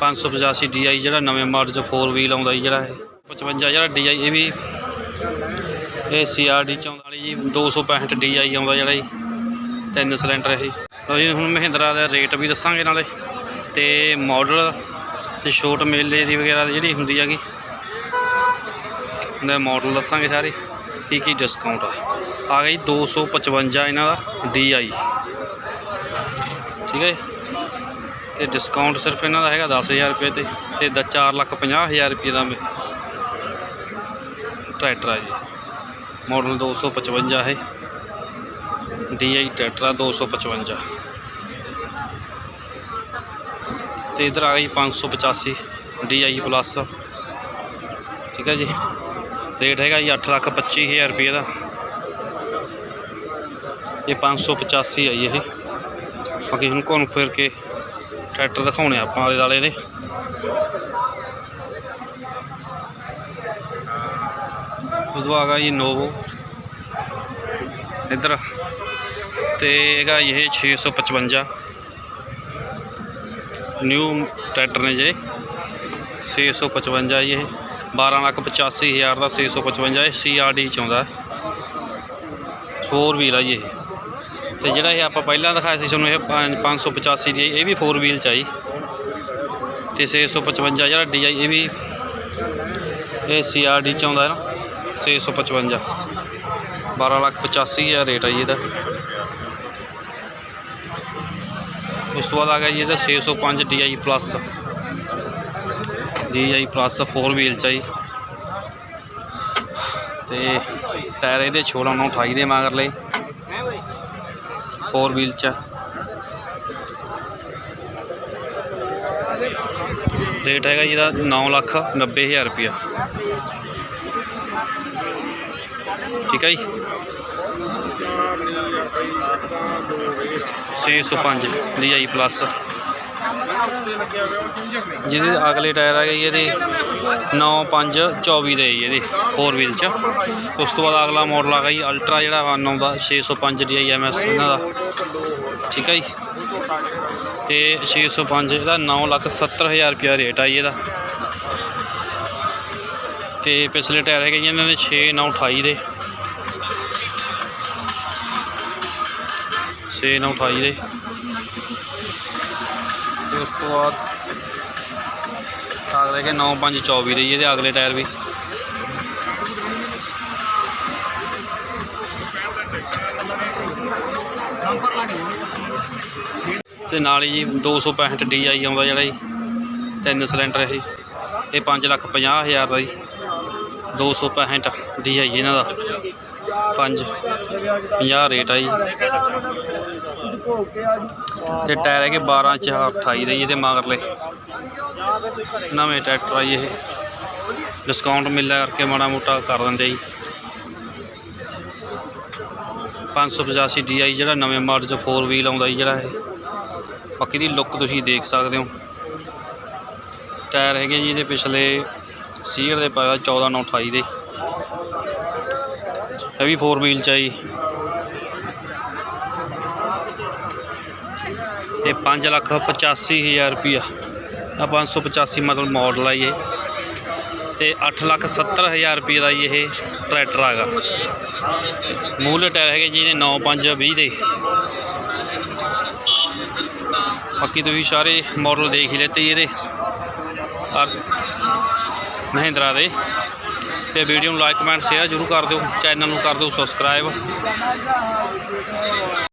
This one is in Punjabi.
585 DI ਜਿਹੜਾ ਨਵੇਂ ਮਾਡਲ ਚ 4 ਵੀਲ ਆਉਂਦਾ ਜੀ ਜਿਹੜਾ ਇਹ। 55 ਜਿਹੜਾ DI ਇਹ ਵੀ ਇਹ CRD ਚ ਆਉਂਦਾ ਵਾਲੀ ਜੀ 265 DI ਆਉਂਦਾ ਜਿਹੜਾ ਜੀ, ਤਿੰਨ ਸਿਲੰਡਰ ਇਹ। ਲਓ ਜੀ, ਹੁਣ ਮਹਿੰਦਰਾ ਦਾ ਰੇਟ ਵੀ ਦੱਸਾਂਗੇ ਨਾਲੇ। ਤੇ ਮਾਡਲ ਤੇ ਛੋਟ ਮੇਲੇ ਦੀ ਵਗੈਰਾ ਜਿਹੜੀ ਹੁੰਦੀ ਹੈਗੀ, ਉਹਦਾ ਮਾਡਲ ਦੱਸਾਂਗੇ ਸਾਰੇ। ਕੀ ਕੀ ਡਿਸਕਾਊਂਟ ਆ। ਆ ਗਈ 255 ਇਹਨਾਂ ਦਾ DI ਠੀਕ ਹੈ ਜੀ? ਤੇ ਡਿਸਕਾਊਂਟ ਸਿਰਫ ਇਹਨਾਂ ਦਾ ਹੈਗਾ 10000 ਰੁਪਏ ਤੇ ਤੇ ਦਾ 450000 ਰੁਪਏ ਦਾ ਟਰੈਕਟਰ ਆ ਜੀ। ਮਾਡਲ 255 ਹੈ DI ਟਰੈਕਟਰ ਆ 255 ਤੇ ਇਧਰ ਆ ਗਈ 585 DI ਪਲੱਸ ਠੀਕ ਹੈ ਜੀ। ਰੇਟ ਹੈਗਾ ਜੀ 8 ਲੱਖ 25000 ਰੁਪਏ ਦਾ। ਇਹ 585 ਆਈ ਇਹ। ਬਾਕੀ ਹੁਣ ਘੁੰਮ ਫਿਰ ਕੇ ਟਰੈਕਟਰ ਦਿਖਾਉਣੇ ਆਪਾਂ ਆਲੇ ਦਾਲੇ ਦੇ। ਉਦੋਂ ਆ ਗਿਆ ਜੀ ਨੋਵੋ ਇੱਧਰ। ਤੇ ਹੈਗਾ ਇਹ 655 ਨਿਊ ਟਰੈਕਟਰ ਨੇ ਜੇ। 655 ਜੀ ਇਹ। 12 ਲੱਖ 85 ਹਜ਼ਾਰ ਦਾ 655 ਇਹ ਸੀਆਰਡੀ ਚ ਆਉਂਦਾ। 4 ਵੀਲ ਆ ਜੀ ਇਹ। ਤੇ ਜਿਹੜਾ ਇਹ ਆਪਾਂ ਪਹਿਲਾਂ ਦਿਖਾਇਆ ਸੀ ਤੁਹਾਨੂੰ ਇਹ ਪੰਜ- 585 ਦੀ ਇਹ ਵੀ 4 ਵੀਲ ਚ ਆਈ ਤੇ 655 ਜਿਹੜਾ DI ਇਹ ਵੀ ਇਹ ਸੀਆਰਡੀ ਚ ਆਉਂਦਾ ਹੈ ਨਾ 655 12 ਲੱਖ 85 ਹਜ਼ਾਰ ਰੇਟ ਆ ਜੀ ਇਹਦਾ। ਉਸ ਤੋਂ ਬਾਅਦ ਆ ਗਿਆ ਜੀ ਇਹਦਾ 605 DI plus DI plus 4 wheel ਚ ਆ ਜੀ। ਤੇ ਟਾਇਰ ਇਹਦੇ 16 9 28 ਦੇ ਮਗਰ ਲਈ ਫੋਰ ਵੀਲ ਚ। ਰੇਟ ਹੈਗਾ ਜੀ ਇਹਦਾ 9 ਲੱਖ 90 ਹਜ਼ਾਰ ਰੁਪਇਆ। ਠੀਕ ਹੈ ਜੀ? 605 DI ਪਲੱਸ। ਜਿਹਦੇ ਅਗਲੇ ਟਾਇਰ ਹੈਗੇ ਜੀ ਇਹਦੇ 9 5 24 ਦੇ ਜੀ ਇਹਦੇ 4 ਵੀਲ ਚ। ਉਸ ਤੋਂ ਬਾਅਦ ਅਗਲਾ ਮਾਡਲ ਆ ਗਿਆ ਅਲਟਰਾ ਜਿਹੜਾ ਵਨ ਆਉਂਦਾ 605 DI MS ਇਹਨਾਂ ਦਾ। ਠੀਕ ਹੈ ਜੀ। ਤੇ 605 ਇਹਦਾ 9 ਲੱਖ 70 ਹਜ਼ਾਰ ਰੁਪਇਆ ਰੇਟ ਆ ਜੀ ਇਹਦਾ। ਤੇ ਪਿਛਲੇ ਟਾਇਰ ਹੈਗੇ ਜੀ ਇਹਨਾਂ ਦੇ 6 9 28 ਦੇ। 6 9 28 ਦੇ। ਤੇ ਉਸ ਤੋਂ ਬਾਅਦ ਅਗਲੇ ਕੇ 9 5 24 ਦੇ ਜੀ ਇਹਦੇ ਅਗਲੇ ਟਾਇਰ ਵੀ। ਤੇ ਨਾਲ ਹੀ ਜੀ 265 DI ਆਉਂਦਾ ਜਿਹੜਾ ਜੀ, ਤਿੰਨ ਸਿਲੰਡਰ ਇਹ। ਇਹ 5 ਲੱਖ 50 ਹਜ਼ਾਰ ਦਾ ਜੀ 265 DI ਇਹਨਾਂ ਦਾ। 5 50 ਰੇਟ ਆ ਜੀ। ਤੇ ਟਾਇਰ ਹੈਗੇ 12 ਚ 28 ਦੇ ਜੀ ਇਹਦੇ ਮਗਰਲੇ। ਨਵੇਂ ਟਰੈਕਟਰ ਆ ਜੀ ਇਹ। ਡਿਸਕਾਊਂਟ ਮਿਲਿਆ ਕਰਕੇ ਮਾੜਾ ਮੋਟਾ ਕਰ ਦਿੰਦੇ ਜੀ। 585 DI ਜਿਹੜਾ ਨਵੇਂ ਮਾਡਲ ਚ 4 ਵੀਲ ਆਉਂਦਾ ਜੀ ਜਿਹੜਾ ਇਹ। ਬਾਕੀ ਦੀ ਲੁੱਕ ਤੁਸੀਂ ਦੇਖ ਸਕਦੇ ਹੋ। ਟਾਇਰ ਹੈਗੇ ਜੀ ਇਹਦੇ ਪਿਛਲੇ ਸੀਅਰ ਦੇ ਪਾਇਆ 14 9 28 ਦੇ। ਇਹ ਵੀ 4 ਵੀਲ ਚ ਆ ਜੀ। ਤੇ 5 ਲੱਖ 85 ਹਜ਼ਾਰ ਰੁਪਿਆ ਆ 585 ਮਤਲਬ ਮਾਡਲ ਆ ਜੀ ਇਹ। ਤੇ 8 ਲੱਖ 70 ਹਜ਼ਾਰ ਰੁਪਏ ਦਾ ਜੀ ਇਹ ਟਰੈਕਟਰ ਹੈਗਾ ਮੂਹਰੇ ਟਾਇਰ ਹੈਗੇ ਜੀ ਇਹਦੇ 9 5 20 ਦੇ। ਬਾਕੀ ਤੁਸੀਂ ਸਾਰੇ ਮਾਡਲ ਦੇਖ ਹੀ ਲੈਤੇ ਇਹਦੇ। ਆਹ ਮਹਿੰਦਰਾ ਦੇ। ਤੇ ਵੀਡੀਓ ਨੂੰ ਲਾਈਕ ਕਮੈਂਟ ਸ਼ੇਅਰ ਜ਼ਰੂਰ ਕਰ ਦਿਓ। ਚੈਨਲ ਨੂੰ ਕਰ ਦਿਓ ਸਬਸਕ੍ਰਾਈਬ